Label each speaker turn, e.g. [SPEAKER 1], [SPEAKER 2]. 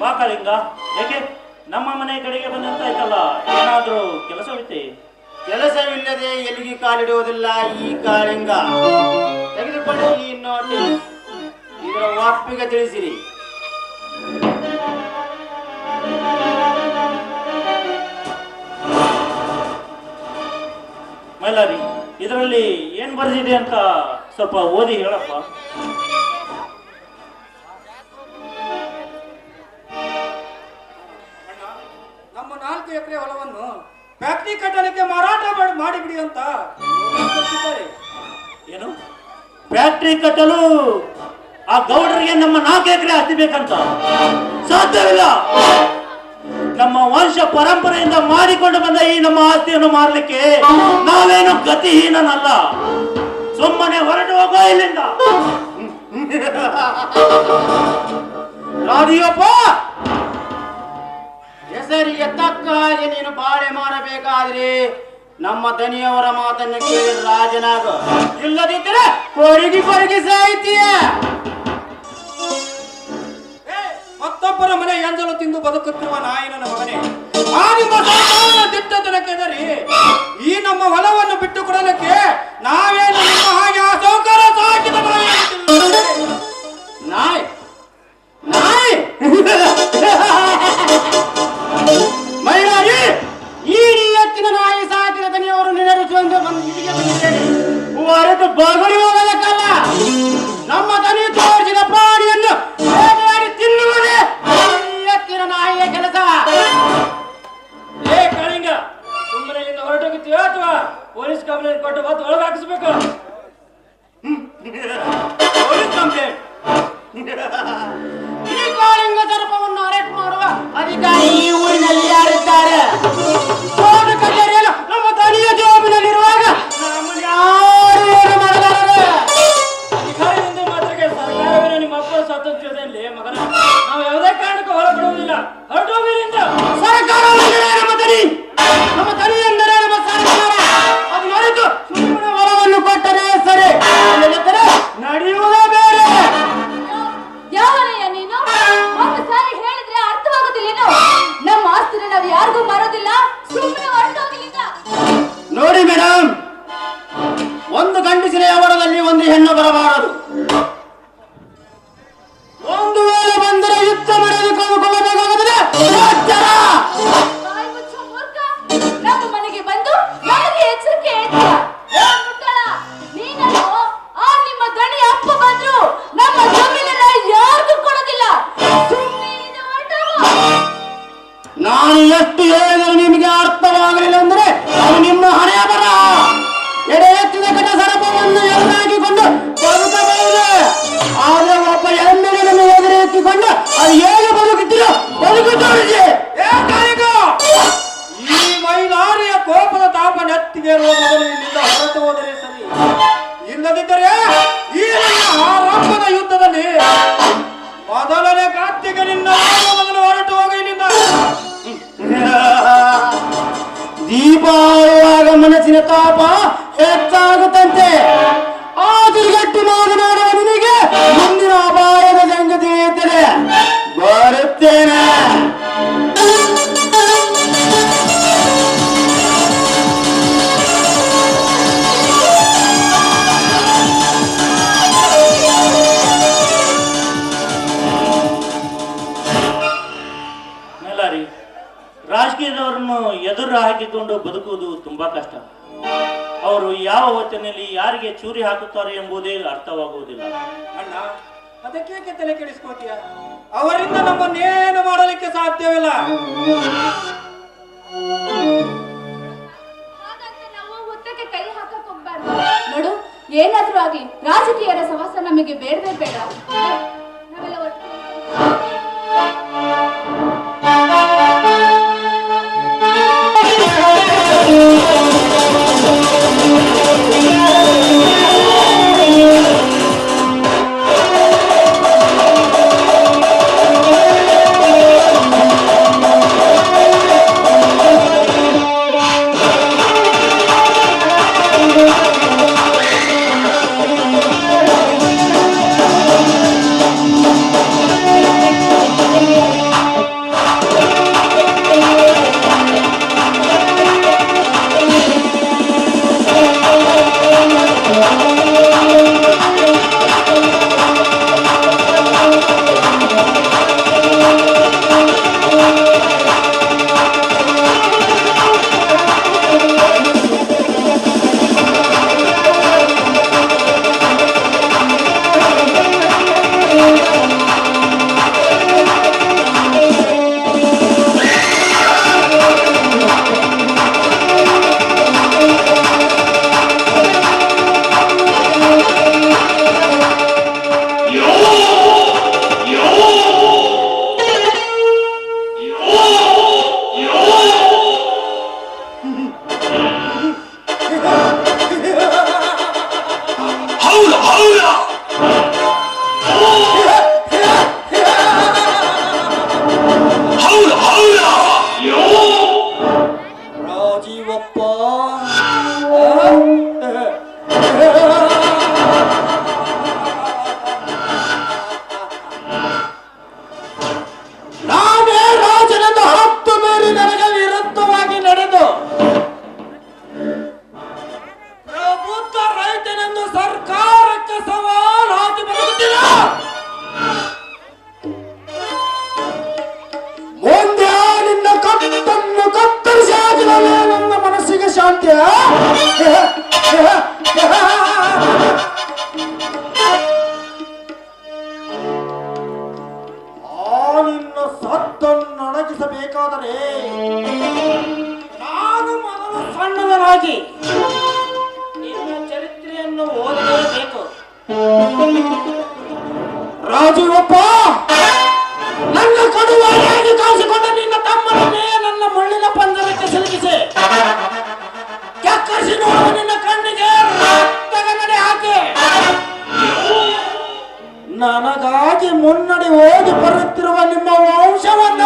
[SPEAKER 1] ಬಾಕಲಿಂಗ ಯಾಕೆ ನಮ್ಮ ಮನೆ ಕಡೆಗೆ ಬಂದಂತ ಬಂದಂತಾಯ್ತಲ್ಲ ಏನಾದ್ರೂ ಕೆಲಸವಿತ್ತೆ
[SPEAKER 2] ಕೆಲಸವಿಲ್ಲದೆ ಎಲ್ಲಿಗೆ ಕಾಲಿಡೋದಿಲ್ಲ ಈ ಕಾಳಿಂಗ. ತೆಗೆದುಕೊಂಡು ಈ ನೋಟಿಸ್ ಇದರ ಒಪ್ಪಿಗೆ ತಿಳಿಸಿರಿ.
[SPEAKER 1] ಇದರಲ್ಲಿ ಏನ್ ಬರೆದಿದೆ ಅಂತ ಸ್ವಲ್ಪ ಓದಿ ಹೇಳಪ್ಪ.
[SPEAKER 3] ನಮ್ಮ ನಾಲ್ಕು ಎಕರೆ ಹೊಲವನ್ನು ಫ್ಯಾಕ್ಟರಿ ಕಟ್ಟಲಿಕ್ಕೆ ಮಾರಾಟ ಮಾಡಿ ಮಾಡಿಬಿಡಿ ಅಂತ.
[SPEAKER 1] ಏನು? ಫ್ಯಾಕ್ಟ್ರಿ ಕಟ್ಟಲು ಆ ಗೌಡರಿಗೆ ನಮ್ಮ ನಾಲ್ಕು ಎಕರೆ ಹತ್ತಿ ಬೇಕಂತ? ಸಾಧ್ಯವಿಲ್ಲ. ನಮ್ಮ ವಂಶ ಪರಂಪರೆಯಿಂದ ಮಾಡಿಕೊಂಡು ನಮ್ಮ ಆಸ್ತಿಯನ್ನು ಮಾರಲಿಕ್ಕೆ ನಾವೇನು ಗತಿಹೀನನಲ್ಲ. ಸುಮ್ಮನೆ ಹೊರಟು ಹೋಗೋ ಇಲ್ಲಿಂದ.
[SPEAKER 2] ರಾಧಿಯಪ್ಪ! ಹೆಸರಿಗೆ ತಕ್ಕ ಹಾಗೆ ನೀನು ಬಾಳೆ ಮಾಡಬೇಕಾದ್ರೆ ನಮ್ಮ ದನಿಯವರ ಮಾತನ್ನು ಕೇಳಿ ರಾಜನಾಗ ಇಲ್ಲದಿದ್ದರೆ ಕೊರಗಿ ಕೊರಗಿ ಸಾಹಿತ್ಯ
[SPEAKER 3] ಏ, ಮತ್ತೊಬ್ಬರ ಮನೆ ಎಂಜಲು ತಿಂದು ಬದುಕುತ್ತಿರುವ ನಾಯಿನ ಮಗನೇ ಹೆದರಿ ಈ ನಮ್ಮ ಹೊಲವನ್ನು ಬಿಟ್ಟು ಕೊಡಲಿಕ್ಕೆ ನಾವೇನು ನಿಮ್ಮ ಹಾಗೆ ಆ ಸೌಕರ್ಯ ಸಾಕಿದ ನಾಯಿ
[SPEAKER 2] ನಾಯಿ? ಮೈಲಾರಿ ಈ ಎತ್ತಿನ ನಾಯಿ ಸಾಕಿದ ದನಿಯವರು ನೆನೆಸುವಂತೆ ಬಂದು ಬಂದಿದ್ದೇನೆ. ಎದುರು ಅದು ಹೇಗೆ ಬದುಕುತ್ತಿರೋ ಬದುಕು ತೋರಿಸಿ
[SPEAKER 3] ಈ ಮೈಲಾರಿಯ ಕೋಪದ ತಾಪ ನೆತ್ತಿಗೆ ಇಲ್ಲಿಂದ ಹೊರಟು ಹೋದರೆ ಸರಿ. ಇಲ್ಲದಿದ್ದರೆ ಈ ಆರಂಭದ ಯುದ್ಧದಲ್ಲಿ ಮೊದಲನೇ ಕಾರ್ತಿಗೆ ನಿನ್ನ ಮೊದಲು ಹೊರಟು ಹೋಗ ಇಲ್ಲಿಂದ.
[SPEAKER 2] ದೀಪಾವಳಿಯಾಗ ಮನಸ್ಸಿನ ತಾಪ ಹೆಚ್ಚಾಗುತ್ತಂತೆ.
[SPEAKER 1] ರಾಜಕೀಯದವರನ್ನು ಎದುರು ಹಾಕಿಕೊಂಡು ಬದುಕುವುದು ತುಂಬಾ ಕಷ್ಟ. ಅವರು ಯಾವ ಹೊತ್ತಿನಲ್ಲಿ ಯಾರಿಗೆ ಚೂರಿ ಹಾಕುತ್ತಾರೆ ಎಂಬುದೇ ಅರ್ಥವಾಗುವುದಿಲ್ಲ.
[SPEAKER 3] ಅಣ್ಣ ಅದಕ್ಕೆ ತಲೆ ಕೆಡಿಸ್ಕೋತೀಯ? ಅವರಿಂದ ನಮ್ಮನ್ನೇನು ಮಾಡಲಿಕ್ಕೆ ಸಾಧ್ಯವಿಲ್ಲ?
[SPEAKER 4] ಹಾಗಂತ ನಾವು ಹುತ್ತಕ್ಕೆ ಕೈ ಹಾಕಕ್ ಹೋಗ್ಬಾರ್ದು. ನೋಡು ಏನಾದ್ರೂ ಆಗ್ಲಿ ರಾಜಕೀಯರ ಸಮಸ್ಯೆ ನಮಗೆ ಬೇಡವೇ ಬೇಡ. う
[SPEAKER 2] ಆ
[SPEAKER 5] ನಿನ್ನ ಸತ್ತನ್ನು ಅಡಗಿಸಬೇಕಾದರೆ ನಾನು ಮೊದಲು ಸಣ್ಣದನಾಗಿ ನಿನ್ನ ಚರಿತ್ರೆಯನ್ನು ಓದಲೇಬೇಕು. ರಾಜೀವಪ್ಪ ನನ್ನ ಕಡುವಾಗಿ ಕಾಣಿಸಿಕೊಂಡ ನಿನ್ನ ತಮ್ಮನನ್ನೇ ನನ್ನ ಮಣ್ಣಿನ ಪಂದರಕ್ಕೆ ಸಿಲುಕಿಸಿ. ಕೆಕ್ಕಿಸಿ ನೋಡುವ ನಿನ್ನ ಕಣ್ಣಿಗೆ ರಕ್ತಗನ್ನಡಿ ಹಾಕಿ. ನನಗಾಗಿ ಮುನ್ನಡೆ ಓದಿ ಬರುತ್ತಿರುವ ನಿಮ್ಮ ವಂಶವನ್ನ